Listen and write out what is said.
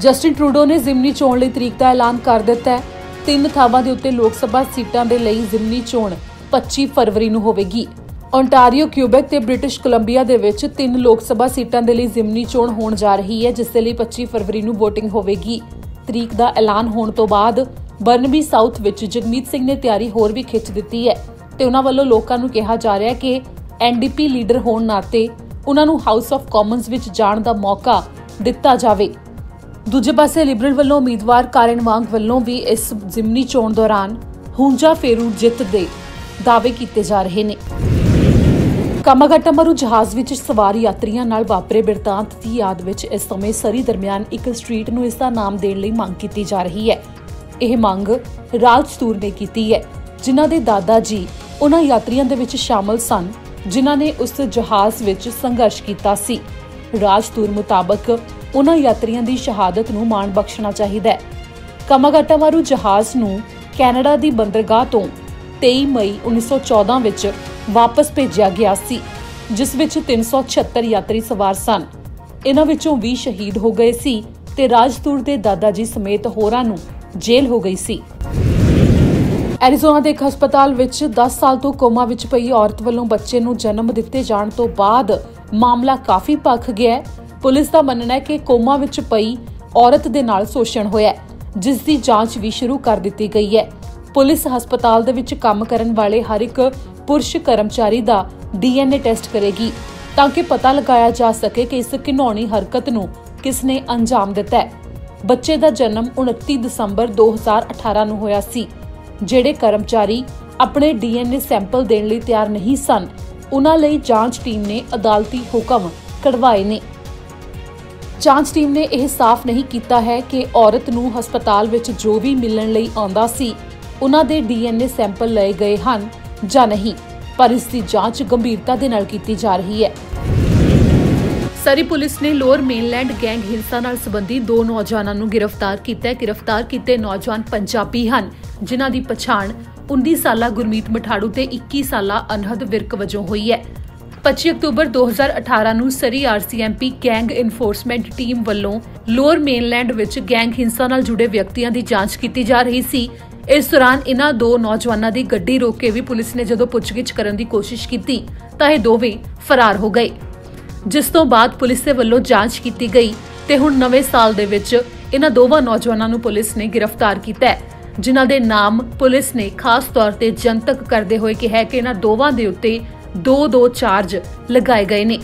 Justin Trudeau ਨੇ ਜ਼ਿਮਨੀ ਚੋਣ ਲਈ ਤਰੀਕ ਦਾ ਐਲਾਨ ਕਰ ਦਿੱਤਾ ਹੈ। ਤਿੰਨ ਥਾਵਾਂ ਦੇ ਉੱਤੇ ਲੋਕ ਸਭਾ ਸੀਟਾਂ ਦੇ ਲਈ ਜ਼ਿਮਨੀ ਚੋਣ 25 ਫਰਵਰੀ ਨੂੰ ਹੋਵੇਗੀ। ਓਨਟਾਰੀਓ ਕਿਊਬੈਕ ਤੇ ਬ੍ਰਿਟਿਸ਼ ਕੋਲੰਬੀਆ ਦੇ ਵਿੱਚ ਤਿੰਨ ਲੋਕ ਸਭਾ ਸੀਟਾਂ ਦੇ ਲਈ ਜ਼ਿਮਨੀ ਚੋਣ ਹੋਣ ਜਾ ਰਹੀ ਹੈ, ਜਿਸ ਦੇ ਲਈ 25 ਫਰਵਰੀ ਨੂੰ VOTING ਹੋਵੇਗੀ। ਤਰੀਕ ਦਾ ਐਲਾਨ ਹੋਣ ਤੋਂ ਬਾਅਦ ਬਰਨਬੀ ਸਾਊਥ ਵਿੱਚ ਜਗਮੀਤ ਸਿੰਘ ਨੇ ਤਿਆਰੀ ਹੋਰ ਵੀ ਖਿੱਚ ਦਿੱਤੀ ਹੈ ਤੇ ਉਹਨਾਂ ਵੱਲੋਂ ਲੋਕਾਂ ਨੂੰ ਕਿਹਾ ਜਾ ਰਿਹਾ ਹੈ ਕਿ ਐਨਡੀਪੀ ਲੀਡਰ ਹੋਣ ਨਾਤੇ ਉਹਨਾਂ ਨੂੰ ਹਾਊਸ ਆਫ ਕਾਮਨਸ ਵਿੱਚ ਜਾਣ ਦਾ ਮੌਕਾ ਦਿੱਤਾ ਜਾਵੇ। ਦੂਜੇ ਪਾਸੇ ਲਿਬਰਲ ਵੱਲੋਂ ਉਮੀਦਵਾਰ ਕਾਰਨ ਵਾਂਗ ਵੱਲੋਂ ਵੀ ਇਸ ਜ਼ਿਮਨੀ ਚੋਣ ਦੌਰਾਨ ਹੁੰਜਾ ਫੇਰੂ ਜਿੱਤ ਦੇ ਦਾਅਵੇ ਕੀਤੇ ਜਾ ਰਹੇ ਨੇ। ਕਾਮਾਗਾਟਾਮਾਰੂ ਜਹਾਜ਼ ਵਿੱਚ ਸਵਾਰ ਯਾਤਰੀਆਂ ਨਾਲ ਵਾਪਰੇ ਬਿਰਤਾਂਤ ਦੀ ਯਾਦ ਵਿੱਚ ਇਸ ਸਮੇਂ ਸਰੀ ਦਰਮਿਆਨ ਇੱਕ ਸਟਰੀਟ ਨੂੰ ਇਸ ਦਾ ਨਾਮ ਦੇਣ ਲਈ ਮੰਗ ਕੀਤੀ ਜਾ ਰਹੀ ਹੈ। ਇਹ ਮੰਗ ਰਾਜਤੂਰ ਨੇ ਕੀਤੀ ਹੈ, ਜਿਨ੍ਹਾਂ ਦੇ ਦਾਦਾ ਜੀ ਉਹਨਾਂ ਯਾਤਰੀਆਂ ਦੇ ਵਿੱਚ ਸ਼ਾਮਲ ਸਨ, ਜਿਨ੍ਹਾਂ ਨੇ ਉਸ ਜਹਾਜ਼ ਵਿੱਚ ਸੰਘਰਸ਼ ਕੀਤਾ ਸੀ। ਰਾਜਤੂਰ ਮੁਤਾਬਕ ਉਹਨਾਂ ਯਾਤਰੀਆਂ ਦੀ ਸ਼ਹਾਦਤ ਨੂੰ ਮਾਣ ਬਖਸ਼ਣਾ ਚਾਹੀਦਾ ਹੈ। ਕਾਮਾਗਾਟਾਮਾਰੂ ਜਹਾਜ਼ ਨੂੰ ਕੈਨੇਡਾ ਦੀ ਬੰਦਰਗਾਹ ਤੋਂ 23 ਮਈ 1914 ਵਿੱਚ ਵਾਪਸ ਭੇਜਿਆ ਗਿਆ ਸੀ, ਜਿਸ ਵਿੱਚ 376 ਯਾਤਰੀ ਸਵਾਰ ਸਨ। ਇਹਨਾਂ ਵਿੱਚੋਂ 20 ਸ਼ਹੀਦ ਹੋ ਗਏ ਸੀ ਤੇ ਰਾਜਦੂਰ ਦੇ ਦਾਦਾ ਜੀ ਸਮੇਤ ਹੋਰਾਂ ਨੂੰ ਜੇਲ੍ਹ ਹੋ ਗਈ ਸੀ। ਐਰੀਜ਼ੋਨਾ ਦੇ ਇੱਕ ਹਸਪਤਾਲ ਵਿੱਚ 10 ਸਾਲ ਤੋਂ ਕੋਮਾ ਵਿੱਚ ਪਈ ਔਰਤ ਵੱਲੋਂ ਬੱਚੇ ਨੂੰ ਜਨਮ ਦਿੱਤੇ ਜਾਣ ਤੋਂ ਬਾਅਦ ਮਾਮਲਾ ਕਾਫੀ ਭਖ ਗਿਆ ਪੁਲਿਸ ਦਾ ਮੰਨਣਾ ਹੈ ਕਿ ਕੋਮਾ ਵਿੱਚ ਪਈ ਔਰਤ ਦੇ ਨਾਲ ਸ਼ੋਸ਼ਣ ਹੋਇਆ ਹੈ, ਜਿਸ ਦੀ ਜਾਂਚ ਵੀ ਸ਼ੁਰੂ ਕਰ ਦਿੱਤੀ ਗਈ ਹੈ। ਪੁਲਿਸ ਹਸਪਤਾਲ ਦੇ ਵਿੱਚ ਕੰਮ ਕਰਨ ਵਾਲੇ ਹਰ ਇੱਕ ਪੁਰਸ਼ ਕਰਮਚਾਰੀ ਦਾ ਡੀਐਨਏ ਟੈਸਟ ਕਰੇਗੀ, ਤਾਂ ਕਿ ਪਤਾ ਲਗਾਇਆ ਜਾ ਸਕੇ ਕਿ ਇਸ ਘਿਨੌਣੀ ਹਰਕਤ ਨੂੰ ਕਿਸ ਨੇ ਅੰਜਾਮ ਦਿੱਤਾ ਹੈ। ਬੱਚੇ ਦਾ ਜਨਮ 29 ਦਸੰਬਰ 2018 ਨੂੰ ਹੋਇਆ ਸੀ, ਜਿਹੜੇ ਕਰਮਚਾਰੀ ਆਪਣੇ ਡੀਐਨਏ ਸੈਂਪਲ ਦੇਣ ਲਈ ਤਿਆਰ ਨਹੀਂ ਸਨ ਉਹਨਾਂ ਲਈ ਜਾਂਚ ਟੀਮ ਨੇ ਅਦਾਲਤੀ ਹੁਕਮ ਕਢਵਾਏ ਨੇ। ਜਾਂਚ ਟੀਮ ਨੇ ਇਹ ਸਾਫ਼ ਨਹੀਂ ਕੀਤਾ ਹੈ ਕਿ ਔਰਤ ਨੂੰ ਹਸਪਤਾਲ ਵਿੱਚ ਜੋ ਵੀ ਮਿਲਣ ਲਈ ਆਉਂਦਾ ਸੀ, ਉਹਨਾਂ ਦੇ ਡੀਐਨਏ ਸੈਂਪਲ ਲਏ ਗਏ ਹਨ ਜਾਂ ਨਹੀਂ, ਪਰ ਇਸ ਦੀ ਜਾਂਚ ਗੰਭੀਰਤਾ ਦੇ ਨਾਲ ਕੀਤੀ ਜਾ ਰਹੀ ਹੈ। ਸਰੀ ਪੁਲਿਸ ਨੇ ਲੋਅਰ ਮੇਨਲੈਂਡ ਗੈਂਗ ਹਿੰਸਾ ਨਾਲ ਸੰਬੰਧੀ ਦੋ ਨੌਜਵਾਨਾਂ ਨੂੰ ਗ੍ਰਿਫਤਾਰ ਕੀਤਾ ਹੈ। ਗ੍ਰਿਫਤਾਰ ਕੀਤੇ ਨੌਜਵਾਨ ਪੰਜਾਬੀ ਹਨ, ਜਿਨ੍ਹਾਂ ਦੀ ਪਛਾਣ 19 ਸਾਲਾ ਗੁਰਮੀਤ ਮਠਾੜੂ ਤੇ 21 ਸਾਲਾ ਅਨਹਦ ਵਿਰਕ ਵਜੋਂ ਹੋਈ ਹੈ। 25 ਅਕਤੂਬਰ 2018 ਨੂੰ Surrey RCMP gang enforcement team ਵੱਲੋਂ ਲੋਅਰ ਮੇਨਲੈਂਡ ਵਿੱਚ ਗੈਂਗ ਹਿੰਸਾ ਨਾਲ ਜੁੜੇ ਵਿਅਕਤੀਆਂ ਦੀ ਜਾਂਚ ਕੀਤੀ ਜਾ ਰਹੀ ਸੀ। ਇਸ ਦੌਰਾਨ ਇਹਨਾਂ ਦੋ ਨੌਜਵਾਨਾਂ ਦੀ ਗੱਡੀ ਰੋਕ ਕੇ ਵੀ ਪੁਲਿਸ ਨੇ ਜਦੋਂ ਪੁੱਛਗਿੱਛ ਕਰਨ ਦੀ ਕੋਸ਼ਿਸ਼ ਕੀਤੀ, ਤਾਂ ਇਹ ਦੋਵੇਂ ਫਰਾਰ ਹੋ ਗਏ। ਜਿਸ ਤੋਂ ਬਾਅਦ ਪੁਲਿਸ ਦੇ ਵੱਲੋਂ ਜਾਂਚ ਕੀਤੀ ਗਈ ਤੇ ਹੁਣ ਨਵੇਂ ਸਾਲ ਦੇ ਵਿੱਚ ਇਹਨਾਂ ਦੋਵਾਂ ਨੌਜਵਾਨਾਂ ਨੂੰ ਪੁਲਿਸ ਨੇ ਗ੍ਰਿਫਤਾਰ ਕੀਤਾ ਹੈ, ਜਿਨ੍ਹਾਂ ਦੇ ਨਾਮ ਪੁਲਿਸ ਨੇ ਖਾਸ ਤੌਰ ਤੇ ਜਨਤਕ ਕਰਦੇ ਹੋਏ ਕਿਹਾ ਕਿ ਇਹਨਾਂ ਦੋਵਾਂ ਦੇ ਉੱਤੇ ਦੋ ਦੋ ਚਾਰਜ ਲਗਾਏ ਗਏ ਨੇ।